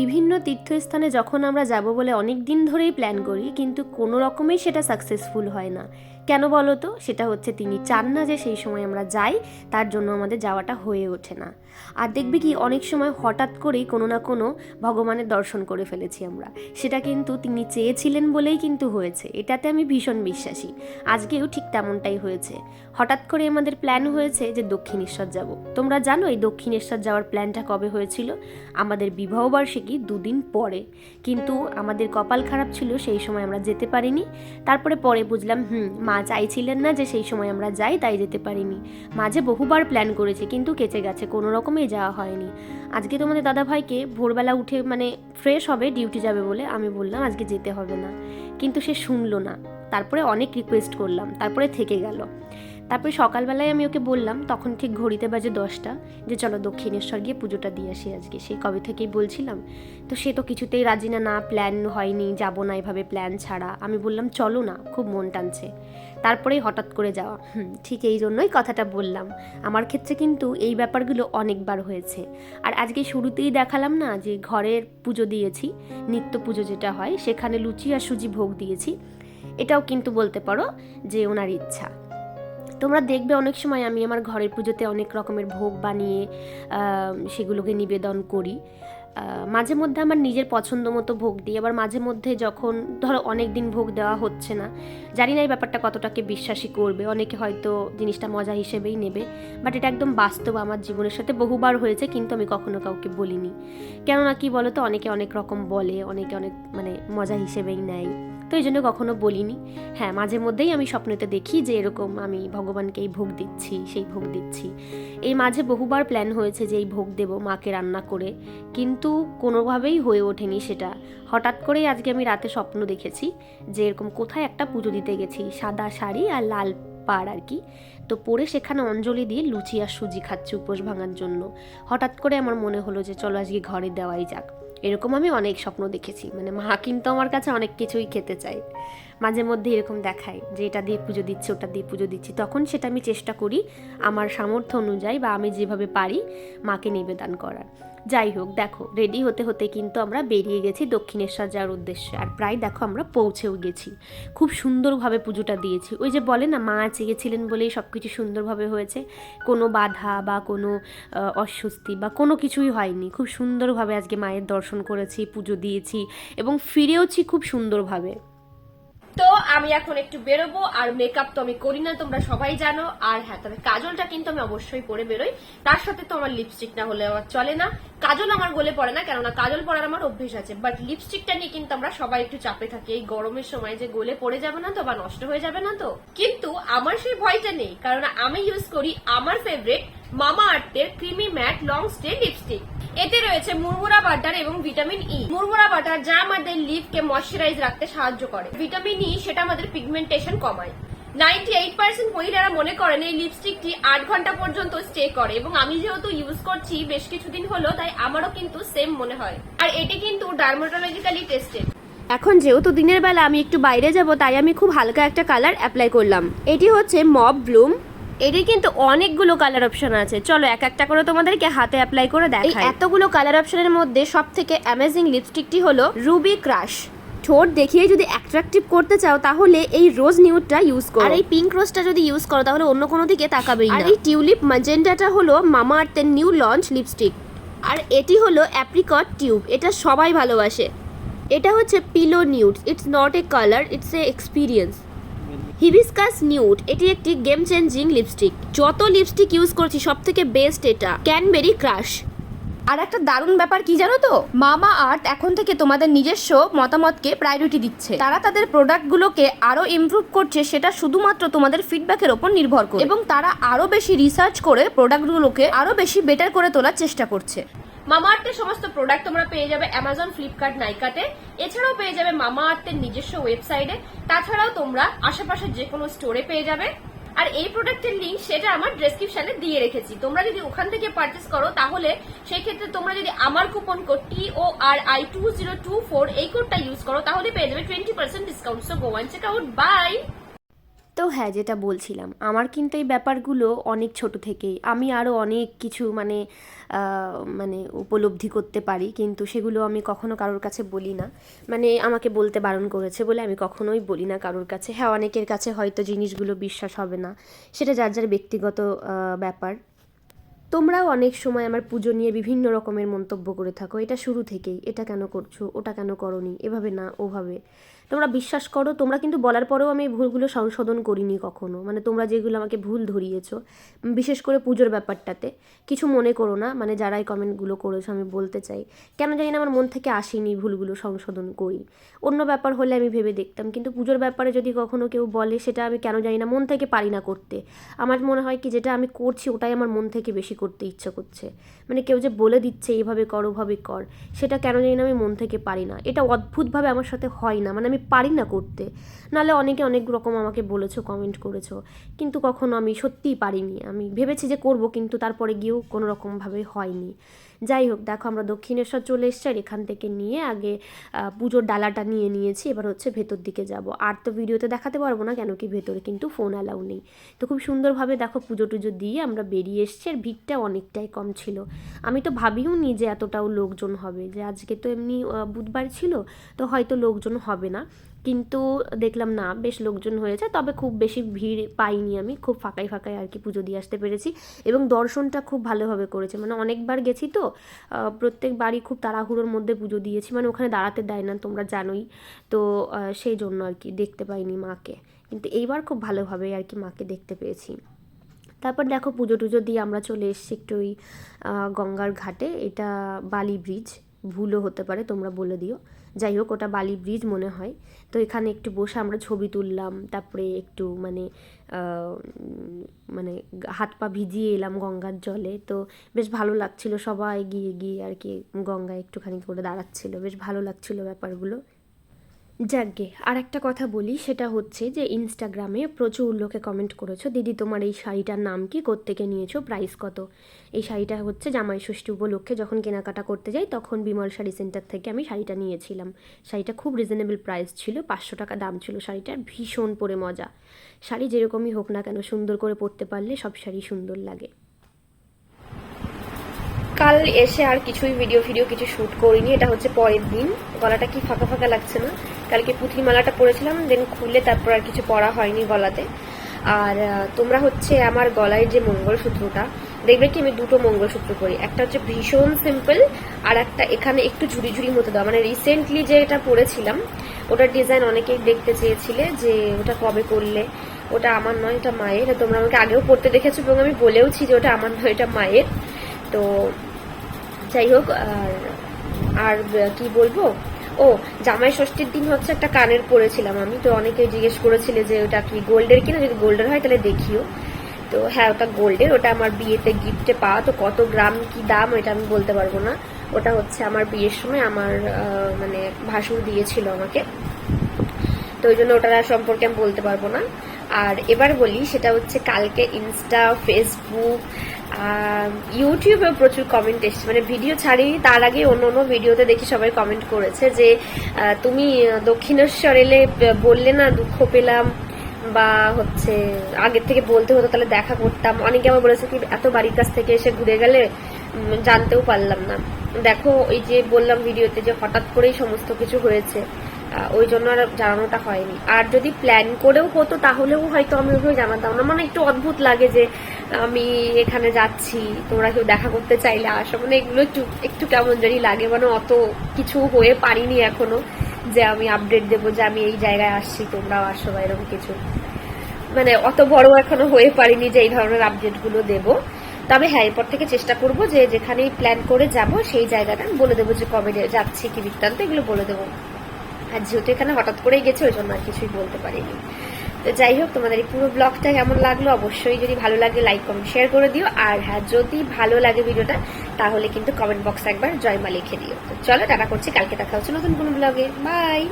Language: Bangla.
বিভিন্ন তীর্থস্থানে যখন আমরা যাব বলে অনেক দিন ধরেই প্ল্যান করি, কিন্তু কোনো রকমেই সেটা সাকসেসফুল হয় না। কেন বলো তো? সেটা হচ্ছে তিনি চান না যে সেই সময় আমরা যাই, তার জন্য আমাদের যাওয়াটা হয়ে ওঠে না। আর দেখবে কি, অনেক সময় হঠাৎ করেই কোনো না কোনো ভগবানের দর্শন করে ফেলেছি আমরা। সেটা কিন্তু তিনি চেয়েছিলেন বলেই কিন্তু হয়েছে। এটাতে আমি ভীষণ বিশ্বাসী। আজকেও ঠিক তেমনটাই হয়েছে। হঠাৎ করে আমাদের প্ল্যান হয়েছে যে দক্ষিণেশ্বর যাব। তোমরা জানো এই দক্ষিণেশ্বর যাওয়ার প্ল্যানটা কবে হয়েছিল? আমাদের বিবাহবার্ষিকী দুদিন পরে। কিন্তু আমাদের কপাল খারাপ ছিল, সেই সময় আমরা যেতে পারিনি। তারপরে পরে বুঝলাম, হুম মা চাইছিলেন না যে সেই সময় আমরা যাই, তাই যেতে পারিনি। মাঝে বহুবার প্ল্যান করেছে, কিন্তু কেচে গেছে, কোনো রকমেই যাওয়া হয়নি। আজকে তোমাদের দাদাভাইকে ভোরবেলা উঠে মানে ফ্রেশ হবে ডিউটি যাবে বলে আমি বললাম, আজকে যেতে হবে না। কিন্তু সে শুনলো না। তারপরে অনেক রিকোয়েস্ট করলাম, তারপরে থেকে গেল। তারপরে সকালবেলায় আমি ওকে বললাম, তখন ঠিক ঘড়িতে বাজে দশটা, যে চলো দক্ষিণেশ্বর গিয়ে পুজোটা দিয়ে আসি আজকে। সেই কবে থেকেই বলছিলাম। তো সে তো কিছুতেই রাজি না না প্ল্যান হয়নি, যাব না এভাবে প্ল্যান ছাড়া। আমি বললাম, চলো না, খুব মন টানছে। তারপরেই হঠাৎ করে যাওয়া। হুম, ঠিক এই জন্যই কথাটা বললাম। আমার ক্ষেত্রে কিন্তু এই ব্যাপারগুলো অনেকবার হয়েছে। আর আজকে শুরুতেই দেখালাম না, যে ঘরের পুজো দিয়েছি, নিত্য পুজো যেটা হয়, সেখানে লুচি আর সুজি ভোগ দিয়েছি। এটাও কিন্তু বলতে পারো যে ওনার ইচ্ছা। তোমরা দেখবে অনেক সময় আমি আমার ঘরের পুজোতে অনেক রকমের ভোগ বানিয়ে সেগুলোকে নিবেদন করি। মাঝে মধ্যে আমার নিজের পছন্দ মতো ভোগ দিই। আবার মাঝে মধ্যে যখন, ধরো অনেক দিন ভোগ দেওয়া হচ্ছে না, জানি না এই ব্যাপারটা কতটাকে বিশ্বাসী করবে। অনেকে হয়তো জিনিসটা মজা হিসেবেই নেবে। বাট এটা একদম বাস্তব আমার জীবনের সাথে বহুবার হয়েছে, কিন্তু আমি কখনো কাউকে বলিনি। কেননা কি বলো তো অনেকে অনেক রকম বলে, অনেকে অনেক মানে মজা হিসেবেই নেয়। তো এই জন্য কখনো বলিনি। হ্যাঁ মাঝে মধ্যেই আমি স্বপ্নেতে দেখি যে এরকম আমি ভগবানকে এই ভোগ দিচ্ছি, সেই ভোগ দিচ্ছি। এই মাঝে বহুবার প্ল্যান হয়েছে যে এই ভোগ দেব মাকে রান্না করে, কিন্তু কোনোভাবেই হয়ে ওঠেনি সেটা। হঠাৎ করেই আজকে আমি রাতে স্বপ্ন দেখেছি যে এরকম কোথায় একটা পুজো দিতে গেছি, সাদা শাড়ি আর লাল পাড় আর কি। তো পরে সেখানে অঞ্জলি দিয়ে লুচি আর সুজি খাচ্ছি উপোস ভাঙার জন্য। হঠাৎ করে আমার মনে হলো যে চলো আজকে ঘরে দেওয়াই যাক। এরকম আমি অনেক স্বপ্ন দেখেছি। মানে মা কিন্তু আমার কাছে অনেক কিছুই খেতে চায়। মাঝে মধ্যে এরকম দেখায় যে এটা দিয়ে পুজো দিচ্ছে, ওটা দিয়ে পুজো দিচ্ছি। তখন সেটা আমি চেষ্টা করি আমার সামর্থ্য অনুযায়ী বা আমি যেভাবে পারি মাকে নিবেদন করার। যাই হোক, দেখো রেডি হতে হতে কিন্তু আমরা বেরিয়ে গেছি দক্ষিণেশ্বর যাওয়ার উদ্দেশ্যে। আর প্রায় দেখো আমরা পৌঁছেও গেছি। খুব সুন্দরভাবে পুজোটা দিয়েছি। ওই যে বলে না, মা চেয়েছিলেন বলেই সব কিছু সুন্দরভাবে হয়েছে। কোনো বাধা বা কোনো অস্বস্তি বা কোনো কিছুই হয়নি। খুব সুন্দরভাবে আজকে মায়ের দর্শন করেছি, পুজো দিয়েছি এবং ফিরেওছি খুব সুন্দরভাবে। তো আমি এখন একটু বেরোবো, আর মেকআপ তো আমি করি না, তোমরা সবাই জানো। আর হ্যাঁ তবে কাজলটা কিন্তু আমি অবশ্যই পরে বেরোই। তার সাথে তো আমার লিপস্টিক না হলে আমার চলে না। কাজল আমার গলে পড়ে না, কেননা কাজল পরার আমার অভ্যেস আছে। বাট লিপস্টিকটা নিয়ে কিন্তু আমরা সবাই একটু চাপে থাকি। এই গরমের সময় যে গলে পড়ে যাবে না তো, বা নষ্ট হয়ে যাবে না তো। কিন্তু আমার সেই ভয়টা নেই, কারণ আমি ইউজ করি আমার ফেভারিট মামা আর্টের creamy matte long stay lipstick. এতে রয়েছে মুরমুরা বাটার এবং ভিটামিন ই। মুরমুরা বাটার যা আমাদের লিপকে ময়শ্চারাইজ রাখতে সাহায্য করে। ভিটামিন ই সেটা আমাদের পিগমেন্টেশন কমায়। নাইনটি এইট পার্সেন্ট মহিলারা মনে করেন এই লিপস্টিকটি আট ঘণ্টা পর্যন্ত স্টে করে এবং আমি যেহেতু ইউজ করছি বেশ কিছুদিন হলো, তাই আমারও কিন্তু সেম মনে হয়। আর এটি কিন্তু ডার্মাটোলজিক্যালি টেস্টেড। এখন যেহেতু দিনের বেলা আমি একটু বাইরে যাব, তাই আমি খুব হালকা একটা কালার অ্যাপ্লাই করলাম। এটি হচ্ছে মব ব্লুম। এটির কিন্তু অনেকগুলো কালার অপশন আছে। চলো এক একটা করে তোমাদেরকে হাতে অ্যাপ্লাই করে দেখাই। এতগুলো কালার অপশনের মধ্যে সব থেকে অ্যামেজিং লিপস্টিকটি হলো রুবি ক্রাশ ঠোঁট দেখিয়ে যদি অ্যাট্রাকটিভ করতে চাও তাহলে এই রোজ নিউডটা ইউজ করো। আর এই পিঙ্ক রোজটা যদি ইউজ করো তাহলে অন্য কোনো দিকে তাকাবেই না। আর এই টিউলিপ ম্যাজেন্টাটা হলো মামা আর্থের নিউ লঞ্চ লিপস্টিক আর এটি হলো অ্যাপ্রিকট টিউব এটা সবাই ভালোবাসে। এটা হচ্ছে pillow nude it's not a colour it's a experience hibiscus nude এটি একটি গেম চেঞ্জিং লিপস্টিক যত লিপস্টিক ইউজ করছি সব থেকে বেস্ট এটা। ক্যানবেরি ক্রাশ আর একটা দারুণ ব্যাপার কি জানো তো? মামা আর্ট এখন থেকে তোমাদের নিজস্ব মতামতকে প্রায়োরিটি দিচ্ছে। তারা তাদের প্রোডাক্টগুলোকে আরও ইমপ্রুভ করছে, সেটা শুধুমাত্র তোমাদের ফিডব্যাকের ওপর নির্ভর করে। এবং তারা আরও বেশি রিসার্চ করে প্রোডাক্টগুলোকে আরও বেশি বেটার করে তোলার চেষ্টা করছে। মামা আর্থের সমস্ত প্রোডাক্ট তোমরা পেয়ে যাবে অ্যামাজন ফ্লিপকার্ট নাইকাতে এছাড়াও পেয়ে যাবে মামা আর্থের নিজস্ব ওয়েবসাইটে তাছাড়াও তোমরা আশেপাশের যে কোনো স্টোরে পেয়ে যাবে। আর এই প্রোডাক্টের লিঙ্ক সেটা আমার ডেসক্রিপশনে দিয়ে রেখেছি। তোমরা যদি ওখান থেকে পারচেস করো, তাহলে সেই ক্ষেত্রে তোমরা যদি আমার coupon code T O R I two zero two four এই কোডটা ইউজ করো, তাহলে পেয়ে যাবে twenty percent discount so go and check out bye তো হ্যাঁ যেটা বলছিলাম, আমার কিন্তু এই ব্যাপারগুলো অনেক ছোট থেকেই। আমি আরও অনেক কিছু মানে মানে উপলব্ধি করতে পারি, কিন্তু সেগুলো আমি কখনো কারোর কাছে বলি না। মানে আমাকে বলতে বারণ করেছে বলে আমি কখনোই বলি না কারোর কাছে। হ্যাঁ অনেকের কাছে হয়তো জিনিসগুলো বিশ্বাস হবে না, সেটা যার যার ব্যক্তিগত ব্যাপার। তোমরাও অনেক সময় আমার পুজো নিয়ে বিভিন্ন রকমের মন্তব্য করে থাকো, এটা শুরু থেকেই, এটা কেন করছ, ওটা কেন করনি, এভাবে না, ওভাবে। তোমরা বিশ্বাস করো, তোমরা কিন্তু বলার পরেও আমি ভুলগুলো সংশোধন করিনি কখনো। মানে তোমরা যেগুলো আমাকে ভুল ধরিয়েছো, বিশেষ করে পুজোর ব্যাপারটাতে। কিছু মনে করো না মানে যারা এই কমেন্টগুলো করেছ আমি বলতে চাই। কেন জানি না আমার মন থেকে আসেনি ভুলগুলো সংশোধন করি। অন্য ব্যাপার হলে আমি ভেবে দেখতাম, কিন্তু পুজোর ব্যাপারে যদি কখনো কেউ বলে, সেটা আমি কেন জানি না, মন থেকে পারি না করতে। আমার মনে হয় কি, যেটা আমি করছি, ওটাই আমার মন থেকে বেশি করতে ইচ্ছা করছে। মানে কেউ যে বলে দিচ্ছে, এইভাবে কর, ওভাবে কর, সেটা কেন জানি না আমি মন থেকে পারি না। এটা অদ্ভুতভাবে আমার সাথে হয় না। মানে আমি পারি না করতে। নাহলে অনেকে অনেক রকম আমাকে বলেছ কমেন্ট করেছ। কিন্তু কখনো আমি সত্যিই পারিনি। আমি ভেবেছি যে করব, কিন্তু তারপরে গিয়েও কোনো রকমভাবে হয়নি। যাই হোক, দেখো আমরা দক্ষিণেশ্বর চলে এসছি আর এখান থেকে নিয়ে আগে পুজোর ডালাটা নিয়ে নিয়েছি, এবার হচ্ছে ভেতর দিকে যাব। আর তো ভিডিওতে দেখাতে পারব না কেন কি ভেতরে কিন্তু ফোন অ্যালাউ নেই। তো খুব সুন্দরভাবে দেখো পুজো টুজো দিয়ে আমরা বেরিয়ে এসছি আর ভিড়টা অনেকটাই কম ছিল। আমি তো ভাবিও নি যে এতটাও লোকজন হবে, যে আজকে তো এমনি বুধবার ছিল, তো হয়তো লোকজন হবে না। কিন্তু দেখলাম না বেশ লোকজন হয়েছে তবে খুব বেশি ভিড় পাইনি আমি খুব ফাঁকাই ফাঁকাই আর কি পুজো দিয়ে আসতে পেরেছি এবং দর্শনটা খুব ভালোভাবে করেছে। মানে অনেকবার গেছি তো আহ, প্রত্যেকবারই খুব তাড়াহুড়োর মধ্যে পুজো দিয়েছি মানে ওখানে দাঁড়াতে দেয় না তোমরা জানোই। তো সেই জন্য আর কি দেখতে পাইনি মাকে। কিন্তু এইবার খুব ভালোভাবে আর কি মাকে দেখতে পেয়েছি। তারপর দেখো পুজো টুজো দিয়ে আমরা চলে এসেছি একটু ওই গঙ্গার ঘাটে এটা বালি ব্রিজ ভুলও হতে পারে তোমরা বলে দিও। যাই হোক, ওটা বালি ব্রিজ মনে হয়। তো এখানে একটু বসে আমরা ছবি তুললাম, তারপরে একটু মানে মানে হাত পা ভিজিয়ে এলাম গঙ্গার জলে। তো বেশ ভালো লাগছিল সবাই গিয়ে গিয়ে আর কি গঙ্গায় একটুখানি করে দাঁড়াচ্ছিল। বেশ ভালো লাগছিল ব্যাপারগুলো। যাকগে আর একটা কথা বলি, সেটা হচ্ছে যে ইনস্টাগ্রামে প্রচুর লোকে কমেন্ট করেছ, দিদি, তোমার এই শাড়িটার নাম কি? কোত্থেকে নিয়েছো? প্রাইস কত? এই শাড়িটা হচ্ছে জামাই ষষ্ঠী উপলক্ষে যখন কেনাকাটা করতে যাই, তখন বিমল শাড়ি সেন্টার থেকে আমি শাড়িটা নিয়েছিলাম। শাড়িটা খুব রিজনেবল প্রাইস ছিল, পাঁচশো টাকা দাম ছিল শাড়িটার, ভীষণ পরে মজা। শাড়ি যেরকমই হোক না কেন, সুন্দর করে পরতে পারলে সব শাড়ি সুন্দর লাগে। কাল এসে আর কিছুই ভিডিও ভিডিও কিছু শ্যুট করিনি, এটা হচ্ছে পরের দিন। গলাটা কি ফাঁকা ফাঁকা লাগছে না? কালকে পুঁথি মালাটা পরেছিলাম দেন খুলে তারপর আর কিছু পরা হয়নি গলাতে। আর তোমরা হচ্ছে আমার গলায় যে মঙ্গলসূত্রটা, দেখবে কি আমি দুটো মঙ্গলসূত্র করি। একটা হচ্ছে ভীষণ সিম্পল আর একটা এখানে একটু ঝুড়ি ঝুড়ি মতো দেওয়া। মানে রিসেন্টলি যে এটা পরেছিলাম ওটার ডিজাইন অনেকেই দেখতে চেয়েছিলে যে ওটা কবে করলে? ওটা আমার নয়, এটা মায়ের। তোমরা আমাকে আগেও পড়তে দেখেছ এবং আমি বলেওছি যে ওটা আমার নয়, এটা মায়ের। তো যাই হোক, আর আর কি বলব? ও, জামাই ষষ্ঠীর দিন হচ্ছে একটা কানের পরেছিলাম আমি, তো অনেকে জিজ্ঞেস করেছিলে যে ওটা কি গোল্ডের কিনা? যদি গোল্ডের হয় তাহলে দেখিও। তো হ্যাঁ ওটা গোল্ডের, ওটা আমার বিয়েতে গিফটে পাওয়া, তো কত গ্রাম কি দাম ওটা আমি বলতে পারব না। ওটা হচ্ছে আমার বিয়ের সময় আমার মানে ভাসুর দিয়েছিল আমাকে। তো ওই জন্য ওটার সম্পর্কে আমি বলতে পারব না। আর এবার বলি, সেটা হচ্ছে কালকে ইনস্টা ফেসবুক ইউটিউবে প্রচুর কমেন্ট এসছে। মানে ভিডিও ছাড়ি তার আগে অন্য অন্য ভিডিওতে দেখি সবাই কমেন্ট করেছে যে তুমি দক্ষিণেশ্বর এলে বললে না দুঃখ পেলাম, বা হচ্ছে আগের থেকে বলতে হতো তাহলে দেখা করতাম। অনেকে আমার বলেছে কি, এত বাড়ির কাছ থেকে এসে ঘুরে গেলে জানতেও পারলাম না। দেখো, ওই যে বললাম ভিডিওতে যে হঠাৎ করেই সমস্ত কিছু হয়েছে। ওই জন্য আর জানানোটা হয়নি। আর যদি প্ল্যান করেও হতো, তাহলেও হয়তো আমি ওইভাবে জানাতাম না। মানে একটু অদ্ভুত লাগে যে, আমি এখানে যাচ্ছি, তোমরা কেউ দেখা করতে চাইলে আসো। মানে এগুলো একটু একটু কেমন জানি লাগে। মানে অত কিছু হয়ে পারিনি এখনও যে আমি আপডেট দেবো যে আমি এই জায়গায় আসছি, তোমরাও আসো বা এরকম কিছু। মানে অত বড় এখনও হয়ে পারিনি যে এই ধরনের আপডেটগুলো দেব। তবে হ্যাঁ এরপর থেকে চেষ্টা করব যে যেখানেই প্ল্যান করে যাব, সেই জায়গাটা বলে দেবো যে কবে যাচ্ছি, কি বৃত্তান্ত, এগুলো বলে দেবো। আর যেহেতু এখানে হঠাৎ করেই গেছে, ওই জন্য আর কিছুই বলতে পারিনি। তো যাই হোক, তোমাদের এই পুরো ব্লগটা কেমন লাগল? অবশ্যই যদি ভালো লাগে লাইক কমেন্ট শেয়ার করে দিও। আর হ্যাঁ যদি ভালো লাগে ভিডিওটা, তাহলে কিন্তু কমেন্ট বক্সে একবার জয়মা লিখে দিও। তো চলো, টাটা করছি। কালকে দেখা হচ্ছে নতুন কোনো ব্লগে বাই